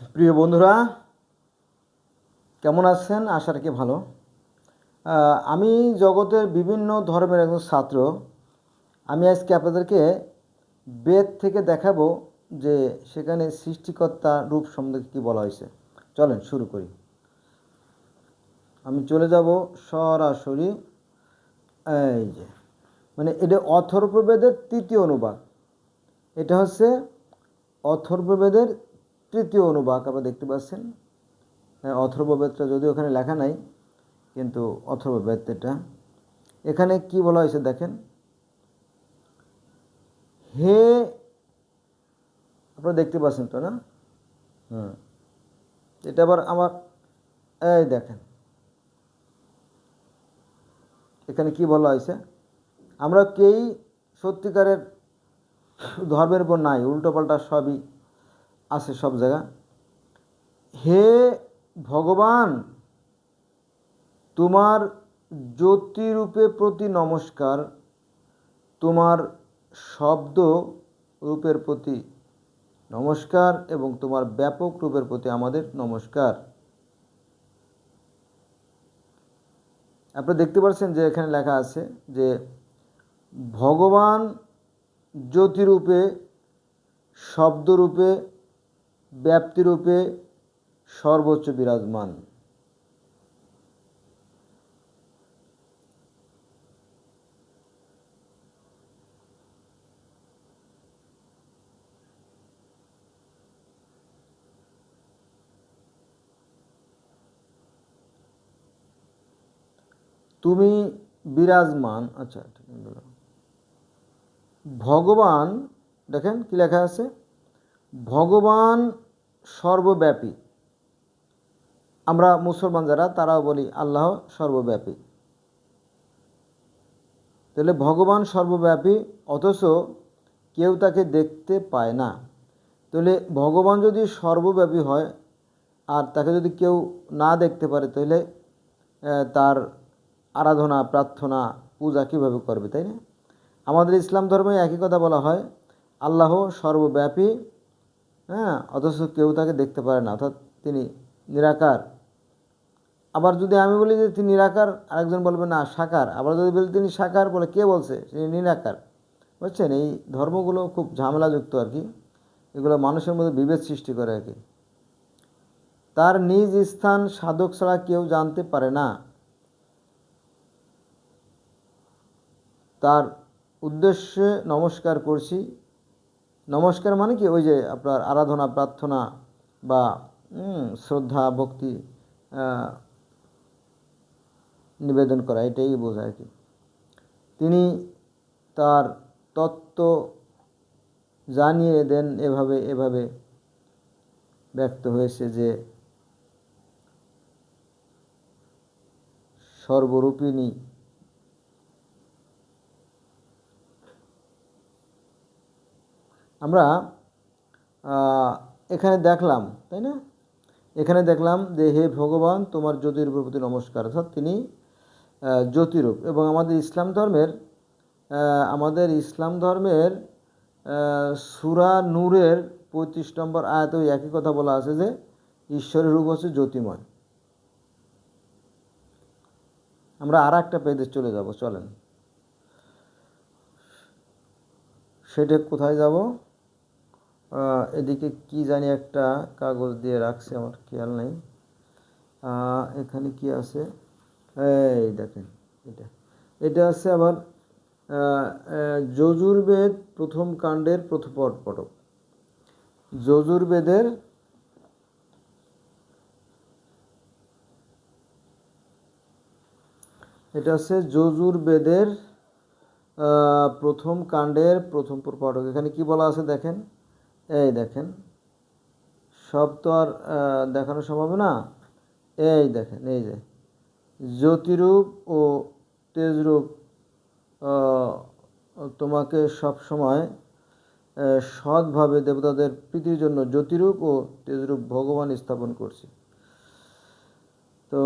প্রিয় বন্ধুরা, কেমন আছেন? আশা রাখি ভালো। আমি জগতের বিভিন্ন ধর্মের একজন ছাত্র। আমি আজকে আপনাদেরকে বেদ থেকে দেখাবো যে সেখানে সৃষ্টিকর্তা রূপ সম্বন্ধে কী বলা হয়েছে। চলেন, শুরু করি। আমি চলে যাব সরাসরি। এই যে মানে এটা অথর্ববেদের তৃতীয় অনুবাদ। এটা হচ্ছে অথর্ববেদের তৃতীয় অনুবাদ আপনারা দেখতে পাচ্ছেন। হ্যাঁ, অথর্ববেদটা যদিও ওখানে লেখা নাই কিন্তু অথর্ববেদ এটা। এখানে কি বলা হয়েছে দেখেন? হে আপনারা দেখতে পাচ্ছেন তো না? হুম। এটা আবার আমার এই দেখেন। এখানে কি বলা হয়েছে? আমরা কেই সত্যিকারের ধর্মের উপর নাই উল্টোপাল্টা সবই আছে সব জায়গা। হে ভগবান, তোমার জ্যোতিরূপে প্রতি নমস্কার, তোমার শব্দ রূপের প্রতি নমস্কার এবং তোমার ব্যাপক রূপের প্রতি আমাদের নমস্কার। আপনারা দেখতে পাচ্ছেন যে এখানে লেখা আছে যে ভগবান জ্যোতিরূপে, শব্দরূপে ব্যাপ্তিরূপে সর্বোচ্চ বিরাজমান। তুমি বিরাজমান আচ্ছা ভগবান দেখেন কি লেখা আছে? ভগবান সর্বব্যাপী। আমরা মুসলমান যারা, তারাও বলি আল্লাহ সর্বব্যাপী। তাহলে ভগবান সর্বব্যাপী, অথচ কেউ তাকে দেখতে পায় না। তাহলে ভগবান যদি সর্বব্যাপী হয়, আর তাকে যদি কেউ না দেখতে পারে, তাহলে তার আরাধনা, প্রার্থনা, পূজা কীভাবে করবে, তাই না? আমাদের ইসলাম ধর্মে একই কথা বলা হয়, আল্লাহ সর্বব্যাপী হ্যাঁ অথচ কেউ তাকে দেখতে পারে না, অর্থাৎ তিনি নিরাকার। আবার যদি আমি বলি যে তিনি নিরাকার, আরেকজন বলবে, না, সাকার। আবার যদি বলি তিনি সাকার, বলে কে বলছে? তিনি নিরাকার। বুঝছেন? এই ধর্মগুলো খুব ঝামেলাযুক্ত আর কি। এগুলো মানুষের মধ্যে বিভেদ সৃষ্টি করে আর কি। তার নিজ স্থান সাধক ছাড়া কেউ জানতে পারে না। তার উদ্দেশ্যে নমস্কার করছি। নমস্কার মানে কি? ওই যে আপনার আরাধনা, প্রার্থনা বা শ্রদ্ধা, ভক্তি নিবেদন করা, এটাই বোঝায় আর কি। তিনি তার তত্ত্ব জানিয়ে দেন এভাবে এভাবে ব্যক্ত হয়েছে যে সর্বরূপিণী আমরা এখানে দেখলাম, তাই না? এখানে দেখলাম যে, হে ভগবান, তোমার জ্যোতিরূপের প্রতি নমস্কার। অর্থাৎ তিনি জ্যোতিরূপ এবং আমাদের ইসলাম ধর্মের আমাদের ইসলাম ধর্মের সুরা নূরের পঁয়ত্রিশ নম্বর আয়াতে ওই একই কথা বলা আছে যে, ঈশ্বরের রূপ হচ্ছে জ্যোতিময়। আমরা আর একটা পেজে চলে যাব, চলেন। সেটা কোথায় যাব? এদিকে কি জানি একটা কাগজ দিয়ে রাখছে, আমার খেয়াল নেই। এখানে কি আছে? এই দেখেন, এটা। এটা আছে আবার যজুর্বেদ প্রথম কাণ্ডের প্রথম পট- পটক যজুর্বেদের এটা হচ্ছে যজুর্বেদের প্রথম কাণ্ডের প্রথম পটক এখানে কি বলা আছে দেখেন? এই দেখেন, সব তো আর দেখানো সম্ভব না। এই দেখেন, এই যে, জ্যোতিরূপ ও তেজরূপ তোমাকে সব সময় সৎভাবে দেবতাদের প্রীতির জন্য জ্যোতিরূপ ও তেজরূপ ভগবান স্থাপন করছি। তো